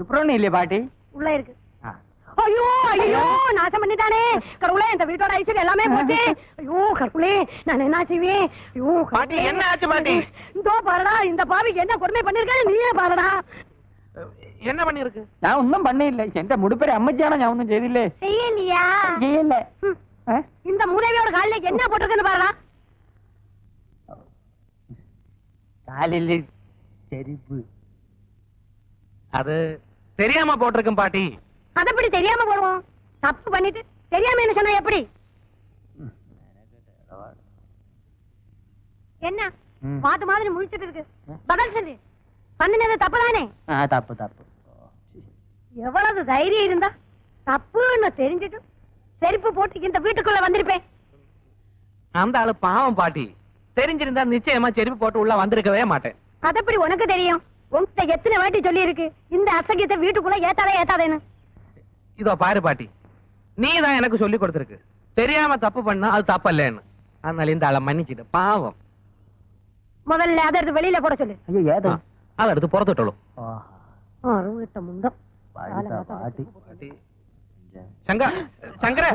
சுப்ரோணி இல்லையா பாட்டி? உள்ள இருக்கு. ஐயோ ஐயோ நாசம் பண்ணிட்டானே. கருவுளே இந்த வீட்டோட ஐஸ்வர்யம் எல்லாமே போச்சு. ஐயோ கருவுளே நான் என்ன செய்வேன்? ஐயோ பாட்டி என்ன ஆச்சு பாட்டி? இதோ பாருடா இந்த பாவிக்கு என்ன கொடுமை பண்ணிருக்காரு நீயே பாருடா. என்ன பண்ணிருக்கு நான் ஒன்னும் பண்ண இல்ல எந்த முடிப்பறி அம்மச்சியான நான் ஒன்னும் செய்தில்ல. செய்யலையா? செய்யல. இந்த மூதேவியோட காலில என்ன போட்டிருக்குன்னு பாருடா. காலில் தெரிவு. அது தெரியாம போட்டிருக்கும் பாட்டி. அது எப்படி தெரியாம போடுவோம்? தப்பு பண்ணிட்டு தெரியாம என்ன சொன்னா எப்படி? என்ன? மாத்து மாதிரி முடிச்சிட்டு இருக்கு. பதில் சொல்லு. பண்ணினது தப்பு தானே தப்பு தப்பு. எவ்வளவு தைரியம் இருந்தா தப்புன்னு தெரிஞ்சிட்டு செருப்பு போட்டு இந்த வீட்டுக்குள்ள வந்திருப்பேன். அந்த ஆளு பாவம் பாட்டி. தெரிஞ்சிருந்தா நிச்சயமா செருப்பு போட்டு உள்ள வந்திருக்கவே மாட்டேன். அது எப்படி உனக்கு தெரியும் உன்கிட்ட எத்தனை வாட்டி சொல்லி இருக்கு இந்த அசகியத்தை வீட்டுக்குள்ள ஏத்தாதே ஏத்தாதேன்னு இதோ பாரு பாட்டி நீ தான் எனக்கு சொல்லி கொடுத்திருக்கு தெரியாம தப்பு பண்ணா அது தப்பல்லேன்னு அதனால இந்த ஆளை மன்னிச்சிடு பாவம் முதல்ல அதை எடுத்து வெளியில போட சொல்லு അയ്യോ ഏത് ஆ, அதை எடுத்து புறத்துட்டோம் அறுவிட்ட முந்தம் പാട്ടി ശങ്ക ശങ്കര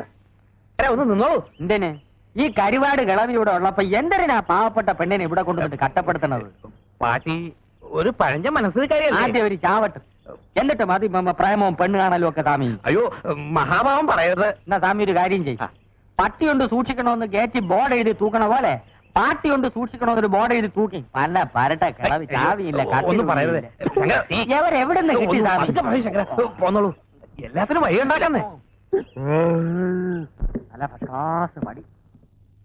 അരെ, ഒന്ന് നിന്നോളൂ എന്തിന് ഈ കരിവാട് കിളവി ഇവിടെ ഉള്ളപ്പോ എന്തിനാ പാവപ്പെട്ട പെണ്ണിനെ ഇവിടെ കൊണ്ടുവന്നിട്ട് കട്ടപ്പെടുത്തണത് പാട്ടി ഒരു പഴഞ്ച മനസ്സിൽ ആദ്യം ഒരു ചാവട്ട്. എന്നിട്ട് മതി മമ്മ പ്രേമവും പെണ്ണ് കാണലും ഒക്കെ സ്വാമി. അയ്യോ മഹാഭാവം പറയരുത്. എന്നാ സ്വാമി ഒരു കാര്യം ചെയ്യും. പട്ടി കൊണ്ട് സൂക്ഷിക്കണമെന്ന് കയറ്റി ബോർഡ് എഴുതി തൂക്കണ പോലെ പാട്ടി കൊണ്ട് സൂക്ഷിക്കണമെന്നൊരു ബോർഡ് എഴുതി തൂക്കി. പല പരട്ട കിളവി ചാവിയില്ല ഒന്നും പറയരുത്. എവരെവിടുന്ന് കിട്ടി. പോന്നോളൂ. എല്ലാത്തിനും വഴി ഉണ്ടാക്കുന്നേ. നല്ല ഫസ്റ്റ് മടി.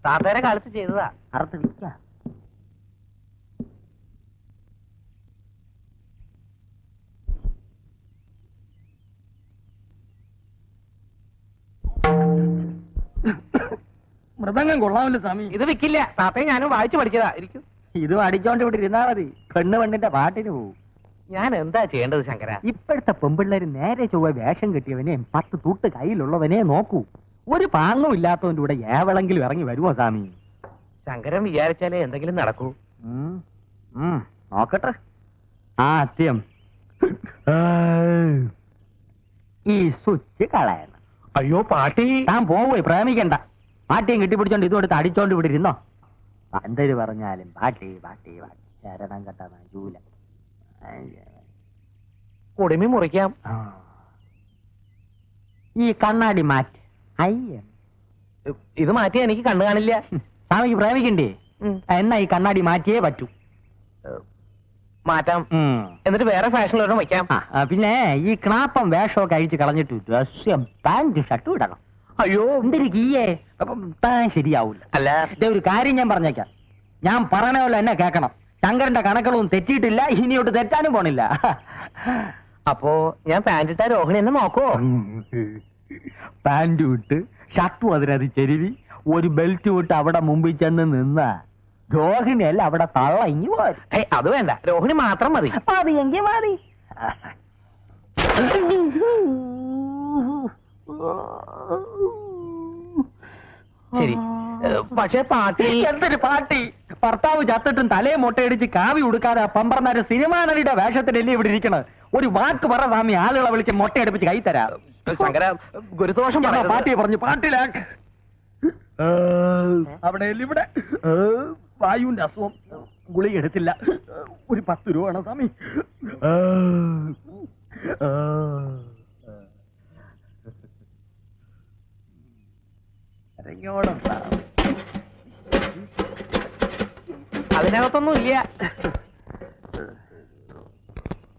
താത്തേരെ കാലത്ത് ചെയ്തതാ. അറുത്ത് വിൽക്കാം. മൃദംഗം കൊള്ളാമല്ലോ സ്വാമി. ഇത് വിൽക്കില്ല താത്തയും ഞാനും വായിച്ചു പഠിച്ചതാ. ഇരിക്കും. ഇതും അടിച്ചോണ്ട് ഇവിടെ ഇരുന്നാ മതി. പെണ്ണ് പെണ്ണിന്റെ പാട്ടിന് പോവും. ഞാൻ എന്താ ചെയ്യേണ്ടത് ശങ്കര? ഇപ്പോഴത്തെ പെമ്പിള്ളേര് നേരെ ചൊവ്വ വേഷം കെട്ടിയവനെയും പത്ത് തൂട്ട് കയ്യിലുള്ളവനെ നോക്കൂ. ഒരു പാങ്ങും ഇല്ലാത്തവന്റെ കൂടെ ഏവളെങ്കിലും ഇറങ്ങി വരുമോ സ്വാമി? ശങ്കരൻ വിചാരിച്ചാലേ എന്തെങ്കിലും നടക്കൂ. ഉം. ഉം. നോക്കട്ടെ. ആദ്യം ഈ സ്വിച്ച് കളയണം. അയ്യോ പാട്ടി. ഞാൻ പോവേ പ്രേമിക്കണ്ട. പാട്ടിയും കെട്ടിപ്പിടിച്ചോണ്ട് ഇതും എടുത്ത് അടിച്ചോണ്ട് ഇവിടെ ഇരുന്നോ? എന്തൊരു പറഞ്ഞാലും പാട്ടി പാട്ടി പാട്ടി. ശരണം കെട്ട ജൂല കുടുമി മുറിക്കാം. ഈ കണ്ണാടി മാറ്റ്. അയ്യ. ഇത് മാറ്റി എനിക്ക് കണ്ണു കാണില്ല. സ്വാമിക്ക് പ്രേമിക്കണ്ടേ. എന്നാ ഈ കണ്ണാടി മാറ്റിയേ പറ്റൂ. മാറ്റാം. എന്നിട്ട് വേറെ ഫാഷനിലൊരെണ്ണം വയ്ക്കാം. പിന്നെ ഈ ക്ലാപ്പം വേഷമൊക്കെ അഴിച്ച് കളഞ്ഞിട്ട് ഡ്രസ്സും പാന്റ് ഷർട്ടും ഇടണം. അയ്യോ എന്തൊരു അപ്പം താൻ ശരിയാവൂല. അല്ല. ഇതേ ഒരു കാര്യം ഞാൻ പറഞ്ഞേക്കാം. ഞാൻ പറഞ്ഞ പോലെ എന്നെ കേക്കണം ശങ്കരന്റെ കണക്കുകളൊന്നും തെറ്റിയിട്ടില്ല ഇനിയോട്ട് തെറ്റാനും പോണില്ല. അപ്പോ ഞാൻ പാന്റിട്ട രോഹിണി എന്ന് നോക്കോ പാന്റ് വിട്ട് ഷർട്ടും അതിനത് ചെരുവി ഒരു ബെൽറ്റ് ഇട്ട് അവിടെ മുമ്പിൽ ചെന്ന് നിന്ന രോഹിണി അല്ല അവിടെ തള്ള ഇങ്ങി ഏയ് അത് വേണ്ട. രോഹിണി മാത്രം മതി. മതി എങ്കിൽ മതി. ശരി. പക്ഷെ പാട്ടി എന്തൊരു പാട്ടി? ഭർത്താവ് ചത്തിട്ടും തലയെ മുട്ടയടിച്ച് കാവി ഉടുക്കാതെ പമ്പർന്നാര് സിനിമാ നടിയുടെ വേഷത്തിലല്ലേ ഇവിടെ ഇരിക്കണത്? ഒരു വാക്ക് പറ സ്വാമി ആളുകളെ വിളിച്ച് മുട്ടയടിപ്പിച്ച് കൈ തരാം. ശങ്കര ഗുരുദോഷം പാട്ടിയെ പറഞ്ഞു പാട്ടിലാക്ക് അവിടെ ഇവിടെ? വായുവിന്റെ അസുഖം. ഗുളിക എടുത്തില്ല. ഒരു പത്ത് രൂപ വേണം സ്വാമി. ഇറങ്ങിയോണം അതിനകത്തൊന്നും ഇല്ല.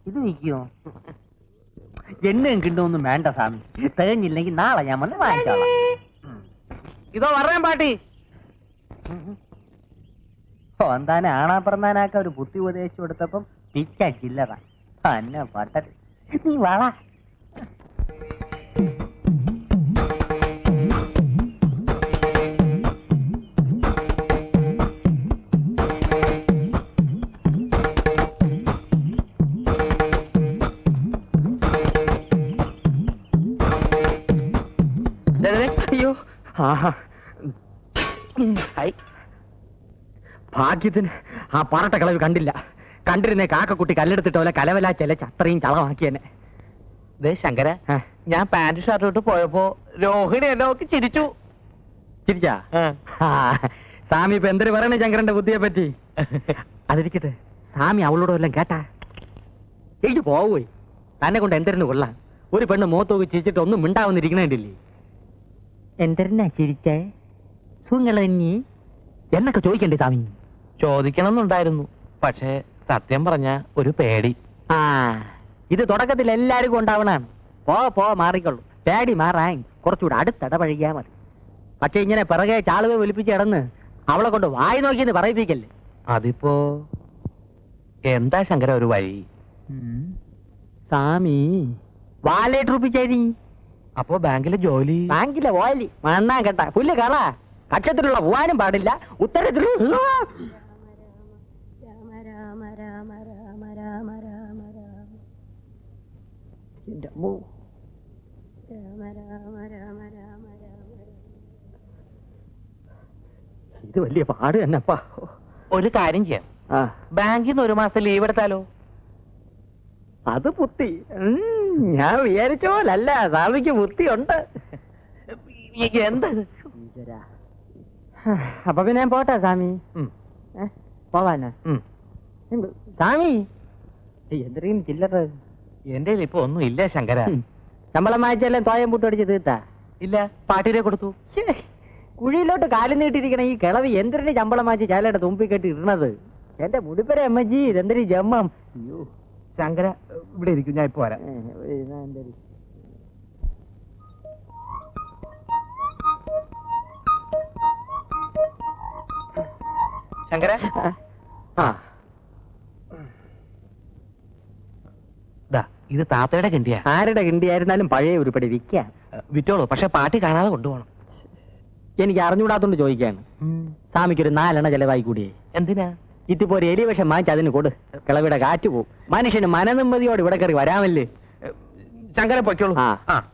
ഇത് നിൽക്കുമോ എണ്ണയും കിട്ടുമൊന്നും വേണ്ട സ്വാമി. തികഞ്ഞില്ലെങ്കിൽ നാളെ ഞാൻ വന്ന് വാങ്ങിച്ചോളാം. ഇതോ പറയാൻ പാട്ടി. ഓ എന്താനെ ആണാ പറഞ്ഞാനാക്ക ഒരു ബുദ്ധി ഉപദേശിച്ചു കൊടുത്തപ്പം പിച്ച ചില്ലറ. തന്നെ പട്ടത്. നീ വള. അയ്യോ. ആഹാ. ഭാഗ്യത്തിന് ആ പറട്ട കളവ് കണ്ടില്ല. കണ്ടിരുന്നേ കാക്കക്കുട്ടി കല്ലെടുത്തിട്ട് പോലെ കലവല ചില അത്രയും ചളമാക്കിയെന്നെ ദേ ശങ്കര ഞാൻ പാന്റ് ഷർട്ട് ഇട്ട് പോയപ്പോ രോഹിണി എന്നെ നോക്കി ചിരിച്ചു. ചിരിച്ചാ? സ്വാമി ഇപ്പൊ എന്തൊരു പറയണേ ശങ്കരന്റെ ബുദ്ധിയെ പറ്റി? അതിരിക്കട്ടെ. സ്വാമി അവളോട് വല്ലതും കേട്ടാ? എനിക്ക് പോവുപോയി തന്നെ കൊണ്ട് എന്തരന് കൊള്ളാം. ഒരു പെണ്ണ് മോത്തോക്ക് ചിരിച്ചിട്ട് ഒന്നും മിണ്ടാവുന്നിരിക്കണേണ്ടില്ലേ? എന്തരനാ ചിരിച്ചേ? സുങ്ങളഞ്ഞി എന്നൊക്കെ ചോദിക്കണ്ടേ സ്വാമി? ചോദിക്കണം എന്നുണ്ടായിരുന്നു പക്ഷേ സത്യം പറഞ്ഞ ഒരു പേടി. ആ ഇത് തുടക്കത്തിൽ എല്ലാവർക്കും ഉണ്ടാവണാണ് പോ പോ മാറിക്കൊള്ളു. പേടി മാറാൻ കുറച്ചുകൂടെ അടുത്തിടപഴകിയാ മതി. പക്ഷെ ഇങ്ങനെ പിറകെ ചാളുവെ ഒലിപ്പിച്ച് കിടന്ന് അവളെ കൊണ്ട് വായി നോക്കിയെന്ന് പറയിപ്പിക്കല്ലേ? അതിപ്പോ എന്താ ശങ്കര ഒരു വഴി? സ്വാമി വാലേറ്റ് റുപ്പിച്ചേരി അപ്പോ ബാങ്കിലെ ജോലി? ബാങ്കിലെ ഓലി മണ്ണാൻ കേട്ട. പുല്ല് കള. കക്ഷത്തിലുള്ള പോവാനും പാടില്ല. ഉത്തരത്തിലുള്ള ഇത് വലിയ പാട് തന്നെപ്പാ. ഒരു കാര്യം ചെയ്യാം. ബാങ്കിൽ നിന്ന് ഒരു മാസം ലീവ് എടുത്താലോ? അത് പുത്തി. ഉം, ഞാൻ വിചാരിച്ച പോലല്ല സ്വാമിക്ക് ബുദ്ധിയുണ്ട്. ഉണ്ട് അപ്പൊ പിന്നെ ഞാൻ പോട്ടെ സ്വാമി. പോവാനാ. എന്ത്? സ്വാമി. എന്തെങ്കിലും ചില്ലറ. എന്റെ ഇപ്പൊ ഒന്നും ഇല്ല ശങ്കര. നമ്മളെ ശമ്പളം വായിച്ചല്ലേ തോയം പൂട്ടടിച്ച് തീർത്താ? ഇല്ല പാട്ടിനെ കൊടുത്തു. കുഴിയിലോട്ട് കാലം നീട്ടിയിരിക്കണ ഈ കിളവ് എന്തിനാണ് ശമ്പളം വായിച്ച് ചാലയുടെ തുമ്പി കെട്ടി ഇടണത്? എന്റെ മുടിപ്പര അമ്മജി ഇതെന്തൊരു ജമ്മം? അയ്യോ. ശങ്കര ഇവിടെ ഇരിക്കും ഞാൻ ഇപ്പൊ വരാം. ശങ്കര? ആ. ഇത് താത്തയുടെ കിണ്ടിയാ. ആരുടെ കിണ്ടിയായിരുന്നാലും പഴയ ഉരുപ്പടി വിൽക്കാം. വിറ്റോളൂ പക്ഷെ പാട്ടി കാണാതെ കൊണ്ടുപോകണം. എനിക്ക് അറിഞ്ഞുകൂടാത്തോണ്ട് ചോദിക്കാണ്. സ്വാമിക്കൊരു നാലെണ്ണ ചെലവായി കൂടിയേ. എന്തിനാ? ഇതിപ്പോ ഒരു എലി വിഷം വാങ്ങിച്ച് അതിന് കൊടു. കിളവിടെ കാറ്റ് പോവും. മനുഷ്യന് മനനിമ്മതിയോട് ഇവിടെ കയറി വരാമല്ലേ? ശങ്കര പൊയ്ക്കോളൂ. ആ. ആ.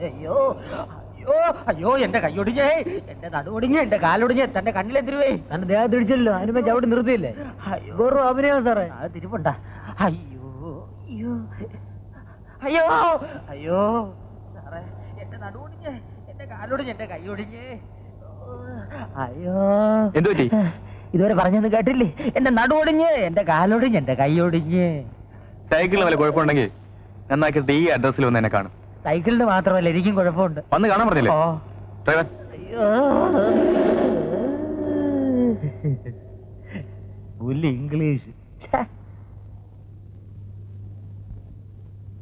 അയ്യോ. അയ്യോ അയ്യോ എന്റെ കൈയൊടിഞ്ഞേ. എന്റെ നടുവൊടിഞ്ഞ് എന്റെ കാലൊടിഞ്ഞ് തന്റെ കണ്ണിലെതിരുവേ തന്റെ ദേഹം തിരിച്ചല്ലോ അതിനുമ്പോ ചവിട്ടി നിർത്തിയില്ലേ? അയ്യോ. അഭിനയം സാറേ. അത് തിരിപ്പുണ്ട. അയ്യോ അയ്യോ. അയ്യോ അയ്യോ. സാറേ എന്റെ നടുവൊടിഞ്ഞ് എന്റെ കാലൊടിഞ്ഞ് എന്റെ കൈയൊടിഞ്ഞ്. അയ്യോ. എന്തോ പറ്റി? ഇതുവരെ പറഞ്ഞത് കേട്ടില്ലേ? എന്റെ നടുവൊടിഞ്ഞ് എന്റെ കാലൊടിഞ്ഞ് എന്റെ കൈയൊടിഞ്ഞ്. സൈക്കിളിന് വല്ല കുഴപ്പമുണ്ടെങ്കിൽ നന്നാക്കിയിട്ട് ഈ അഡ്രസ്സിൽ വന്ന് എന്നെ കാണും. സൈക്കിളിന് മാത്രമല്ല എനിക്കും കുഴപ്പമുണ്ട്. വന്ന് കാണാൻ പറഞ്ഞില്ലേ? ഓ. ഡ്രൈവർ. അയ്യോ. പുല്ല് ഇംഗ്ലീഷ്.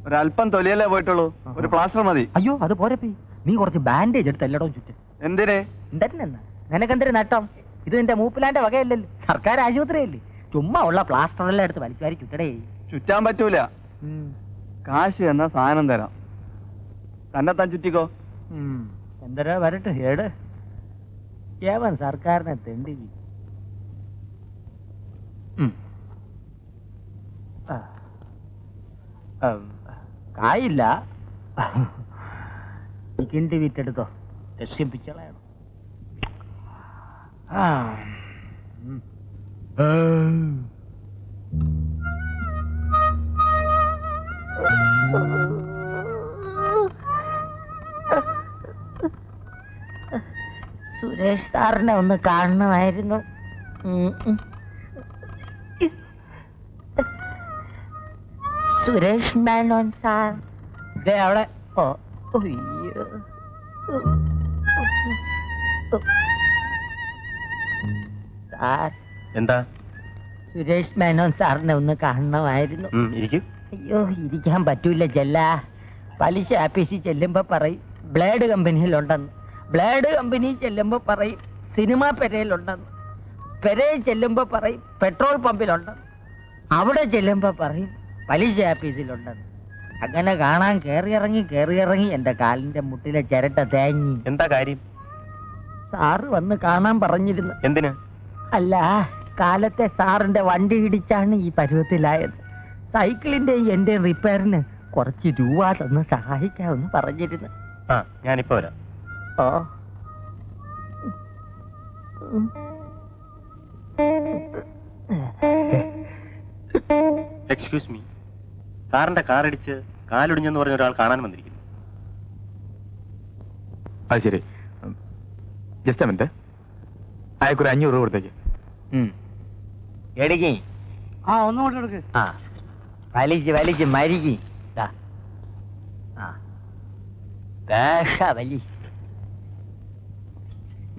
ഒരല്പം തൊലിയല്ലേ പോയിട്ടുള്ളൂ. ഒരു പ്ലാസ്റ്റർ മതി. അയ്യോ അത് പോരപ്പി നീ കുറച്ച് ബാൻഡേജ് എടുത്ത് എല്ലായിടവും ചുറ്റും. എന്തിനെ? എന്തെന്നാ നിനക്കെന്തൊരു നട്ടം? ഇത് നിന്റെ മൂപ്പിലാന്റെ വകയല്ലല്ലോ. സർക്കാർ ആശുപത്രിയല്ലേ. ചുമ്മാ ഉള്ള പ്ലാസ്റ്റർ എല്ലാം എടുത്ത് വലിച്ചുവാരി ചുറ്റടേ. ചുറ്റാൻ പറ്റൂല. കാശ് എന്ന സാധനം തരാം. തന്നെ താൻ ചുറ്റിക്കോ എന്തരാ വരട്ടെ ഏട്. ഏവൻ സർക്കാരിനെ തെണ്ടി കായില്ല. കിണ്ടി വിറ്റെടുത്തോ. രക്ഷിപ്പിച്ചളയണം ആ. സുരേഷ് സാറിനെ ഒന്ന് കാണണമായിരുന്നു. സുരേഷ് മേനോൻ സാർ. ദേ അവിടെ. ഓ അയ്യോ. സാർ. എന്താ? സുരേഷ് മേനോൻ സാറിനെ ഒന്ന് കാണണമായിരുന്നു. അയ്യോ ഇരിക്കാൻ പറ്റൂല ചെല്ല പലിശ ആപ്പീസിൽ ചെല്ലുമ്പോ പറയും ബ്ലേഡ് കമ്പനിയിലുണ്ടെന്ന്. ബ്ലേഡ് കമ്പനി ചെല്ലുമ്പോ പറയും സിനിമ പെരയിലുണ്ടെന്ന്. പെരയിൽ ചെല്ലുമ്പോ പറയും പെട്രോൾ പമ്പിലുണ്ടെന്ന്. അവിടെ ചെല്ലുമ്പോ പറയും പലിശ ആപ്പീസിലുണ്ടെന്ന് അങ്ങനെ കാണാൻ കയറി ഇറങ്ങി എന്റെ കാലിന്റെ മുട്ടിലെ ചിരട്ട തേങ്ങി എന്താ കാര്യം? സാറ് വന്ന് കാണാൻ പറഞ്ഞിരുന്നു. എന്തിന്? അല്ല കാലത്തെ സാറിന്റെ വണ്ടി ഇടിച്ചാണ് ഈ പരുവത്തിലായത്. സൈക്കിളിന്റെ എന്റെ റിപ്പയറിന് കുറച്ച് രൂപ തന്ന് സഹായിക്കാമെന്ന് പറഞ്ഞിരുന്നു. ആ ഞാനിപ്പോ വരാം. എക്സ്ക്യൂസ് മീ സാറിന്റെ കാറടിച്ച് കാലൊടിഞ്ഞെന്ന് പറഞ്ഞ ഒരാൾ കാണാൻ വന്നിരിക്കുന്നു. അത് ശരി. ജസ്റ്റ് മിനിറ്റ് അയക്കൊരു അഞ്ഞൂറ് രൂപ കൊടുത്തേക്ക്. എടുക്കി ആ ഒന്നും കൊണ്ട് എടുക്ക് ആ. വലിച്ച് വലിച്ച് മരിക്കി. ദാ. ആ. വേഷ വലി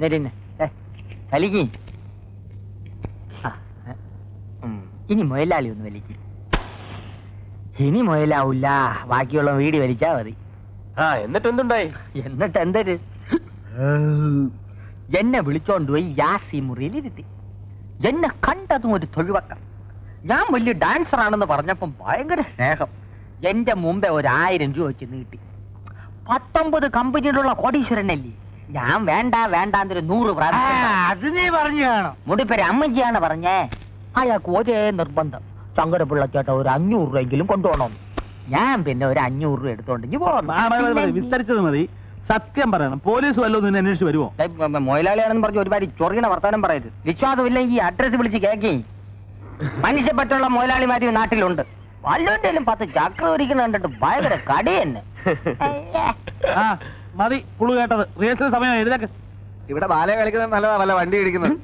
എന്നിട്ടിന്നെ വലിക്ക്. ഇനി മുയലാളി ഒന്ന് വലിക്ക്. ഇനി മുയലാവൂല. ബാക്കിയുള്ള വീട് വലിച്ചാ മതി. ആ എന്നിട്ട് എന്തുണ്ടായി? എന്നിട്ട് എന്തൊരു? എന്നെ വിളിച്ചോണ്ട് പോയി യാസി മുറിയിൽ ഇരുത്തി. എന്നെ കണ്ടതും ഒരു തൊഴിവക്കം. ഞാൻ വലിയ ഡാൻസർ ആണെന്ന് പറഞ്ഞപ്പം ഭയങ്കര സ്നേഹം. എന്റെ മുമ്പേ ഒരു ആയിരം രൂപ വെച്ച് നീട്ടി. പത്തൊമ്പത് കമ്പനിയിലുള്ള കോടീശ്വരനല്ലേ? ഞാൻ വേണ്ട വേണ്ട എന്നൊരു നൂറ് അത് നീ പറഞ്ഞു കാണും മുടിപ്പേര് അമ്മജിയാണ് പറഞ്ഞേ. അയാൾക്ക് ഒരേ നിർബന്ധം. ശങ്കരപിള്ള ചേട്ടാ ഒരു അഞ്ഞൂറ് രൂപയെങ്കിലും കൊണ്ടുപോകണം ഞാൻ പിന്നെ ഒരു അഞ്ഞൂറ് രൂപ എടുത്തോണ്ടെങ്കിൽ പോന്നു. വിസ്തരിച്ചത് മതി. സത്യം പറയണം. പോലീസ് വല്ലതും നിന്നെ അന്വേഷിച്ച് വരുമോ മൊയിലാളിയാണെന്ന് പറഞ്ഞ് ഒരുപാട് ചൊറിയണ വർത്താനം പറയരുത്. ഈ അഡ്രസ് വിളിച്ച് കേക്കി മനുഷ്യപ്പെട്ടുള്ള മൊയിലാളിമാര് നാട്ടിലുണ്ട്. വല്ലോട്ടേലും പത്ത് ചക്ര ഒരിക്കുന്ന കണ്ടിട്ട് ഭയങ്കര കടി തന്നെ. മതി പുളു കേട്ടത് റിഹേഴ്സൽ സമയം ഇതിലൊക്കെ ഇവിടെ ബാല കളിക്കുന്നത് നല്ലതാ വല്ല വണ്ടി ഇടിക്കുന്നത്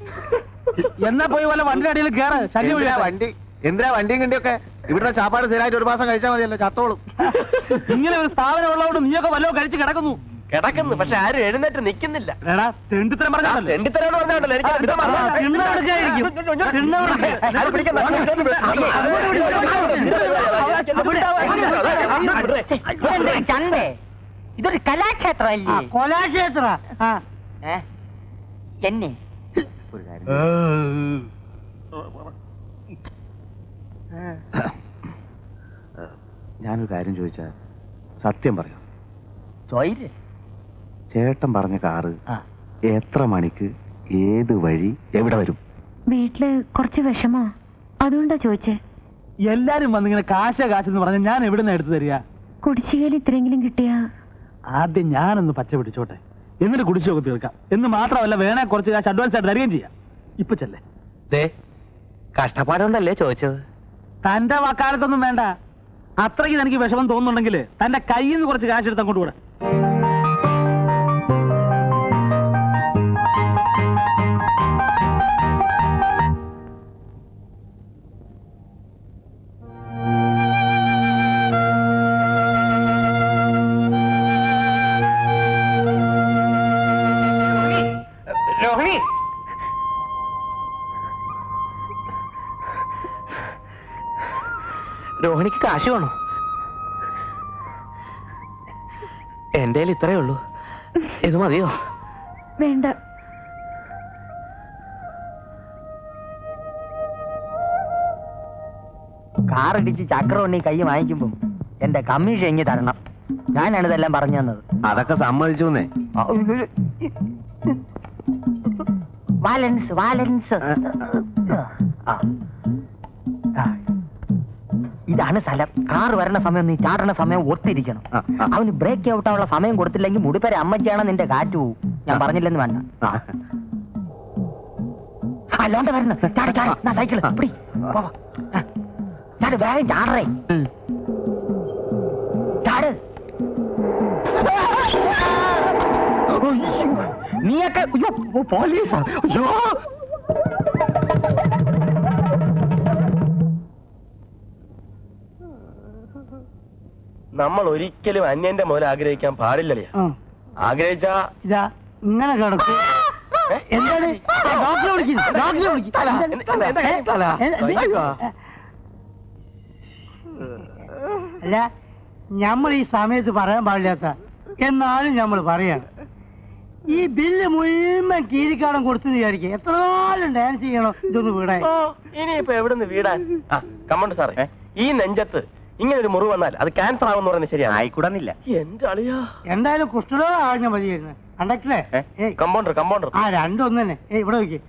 എന്നാ പോയി വല്ല വണ്ടിയുടെ അടിയിൽ കയറ് ശല്യം. വണ്ടി എന്തിനാ വണ്ടിയും കണ്ടിയൊക്കെ ഇവിടെ ചാപ്പാട് സ്ഥിരമായിട്ട് ഒരു മാസം കഴിച്ചാൽ മതിയല്ലോ ചത്തോളും ഇങ്ങനെ ഒരു സ്ഥാപനം ഉള്ളതുകൊണ്ട് നീയൊക്കെ വല്ലതും കഴിച്ച് കിടക്കുന്നു കിടക്കുന്നു പക്ഷെ ആരും എഴുന്നേറ്റ് നിൽക്കുന്നില്ല തെണ്ടിത്തരം തെണ്ടിത്തരം ചന്തേ ഇതൊരു കലാക്ഷേത്രമല്ലേ? കൊലാക്ഷേത്ര? എന്നെ? ഞാനൊരു കാര്യം ചോദിച്ചാൽ സത്യം പറയാം. ചേട്ടൻ പറഞ്ഞ കാറ് ആ. എത്ര മണിക്ക് ഏത് വഴി എവിടെ വരും? വീട്ടിൽ കുറച്ച് വിഷമോ? അതുകൊണ്ടാ ചോദിച്ചേ. എല്ലാരും വന്നിങ്ങനെ കാശ കാശെന്ന് പറഞ്ഞ ഞാൻ എവിടെ നിന്ന് എടുത്തു തരിക? കുടിശ്ശികയിൽ ഇത്രയെങ്കിലും കിട്ടിയാ ആദ്യം ഞാനൊന്ന് പച്ച പിടിച്ചോട്ടെ. എന്നിട്ട് കുടിച്ചൊക്കെ തീർക്കാം. എന്ന് മാത്രമല്ല വേണേ കുറച്ച് കാശ് അഡ്വാൻസ് ആയിട്ട് തരികയും ചെയ്യാം. ഇപ്പൊ ചെല്ലേ. ദേ കഷ്ടപ്പാടുണ്ടല്ലേ ചോദിച്ചത്? തന്റെ വക്കാലത്തൊന്നും വേണ്ട. അത്രയ്ക്ക് എനിക്ക് വിഷമം തോന്നുന്നുണ്ടെങ്കിൽ തന്റെ കയ്യിൽ നിന്ന് കുറച്ച് കാശ് എടുത്ത് അങ്ങോട്ട് കൂടെ രോഹിണിക്ക് കാശ് വേണോ? എന്റെ ഇത്രയേ ഉള്ളൂ. ഇത് മതിയോ? വേണ്ട. കാറടിച്ച് ചക്രവണ്ണി കൈ വാങ്ങിക്കുമ്പം എന്റെ കമ്മീഷൻ എങ്ങി തരണം. ഞാനാണ് ഇതെല്ലാം പറഞ്ഞു തന്നത്. അതൊക്കെ സമ്മതിച്ചു വാലൻസ് വാലൻസ്. ഇതാണ് സ്ഥലം കാർ വരണ സമയം നീ ചാടണ സമയം ഒത്തിരിക്കണം. അവന് ബ്രേക്ക് ഔട്ടാനുള്ള സമയം കൊടുത്തില്ലെങ്കിൽ മുടിപ്പേരെ അമ്മച്ചാണ് നിന്റെ കാറ്റ് പോവും. ഞാൻ പറഞ്ഞില്ലെന്ന് വേണ്ട. അല്ലാണ്ട് വരണം. ചാടി ചാടി. ഞാൻ സൈക്കിൾ പിടി. ചാട് വേഗം ചാടറേ. ചാട്. നീയൊക്കെ അയ്യോ പോലീസാ. അയ്യോ. നമ്മൾ ഒരിക്കലും അന്യന്റെ മുതൽ ആഗ്രഹിക്കാൻ പാടില്ലല്ലേ? ആഗ്രഹിച്ചാ? ഇതാ ഇങ്ങനെ കിടക്കും. എന്താണ്? ഡോക്ടറെ വിളിക്കുന്നു ഡോക്ടറെ വിളിക്കുന്നു. അല്ല നമ്മൾ ഈ സമയത്ത് പറയാൻ പാടില്ലാത്ത എന്നാലും നമ്മൾ പറയാണ്. ഈ ബില്ല് മുഴുവൻ കീരിക്കാടം കൊടുത്തു വിചാരിക്കും എത്ര നാളും ഡാൻസ് ചെയ്യണോ ഇതൊന്ന് വീടാൻ. ഇനിയിപ്പോ എവിടെ നിന്ന് വീടാൻ കമ്മണ്ട് സാറേ ഈ നെഞ്ചത്ത് ഇങ്ങനെ ഒരു മുറിവ് വന്നാൽ അത് ക്യാൻസർ ആവുമെന്ന് പറയുന്നത് ശരിയാണ്? ആയിക്കൂടുന്നില്ല. എന്റെ അളിയാ. എന്തായാലും കുഷ്ഠരോഗം മതിയായിരുന്നു. കണ്ടക്ടറെ കമ്പൗണ്ടർ കമ്പൗണ്ടർ ആ രണ്ടൊന്നു തന്നെ ഇവിടെ വെക്ക്.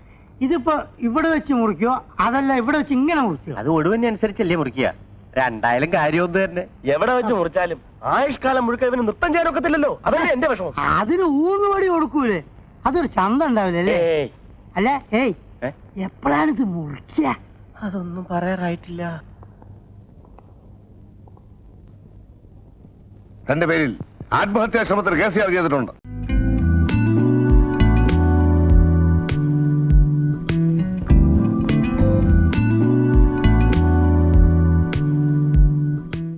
ഇതിപ്പോ ഇവിടെ വെച്ച് മുറിക്കോ അതല്ല ഇവിടെ വെച്ച് ഇങ്ങനെ മുറിക്കോ? അത് ഒടുവിനെ അനുസരിച്ചല്ലേ മുറിക്കുക. രണ്ടായാലും കാര്യം ഒന്ന് തന്നെ. എവിടെ വെച്ച് മുറിച്ചാലും ആയുഷ്കാലം മുഴുക്ക ഇവന് നൃത്തം ചെയ്യാൻ ഒക്കത്തില്ലല്ലോ. അതല്ലേ എന്റെ വിഷമം. അതിന് ഊന്നുപടി കൊടുക്കൂലേ? അതൊരു ചന്ത ഉണ്ടാവില്ലേ അല്ലേ? ഏയ്. എപ്പോഴാണിത് എപ്പോഴാണ് ഇത് മുറിക്കുക അതൊന്നും പറയാറായിട്ടില്ല. തന്റെ പേരിൽ ആത്മഹത്യാ ശ്രമത്തിന് കേസ് ചെയ്തിട്ടുണ്ട്.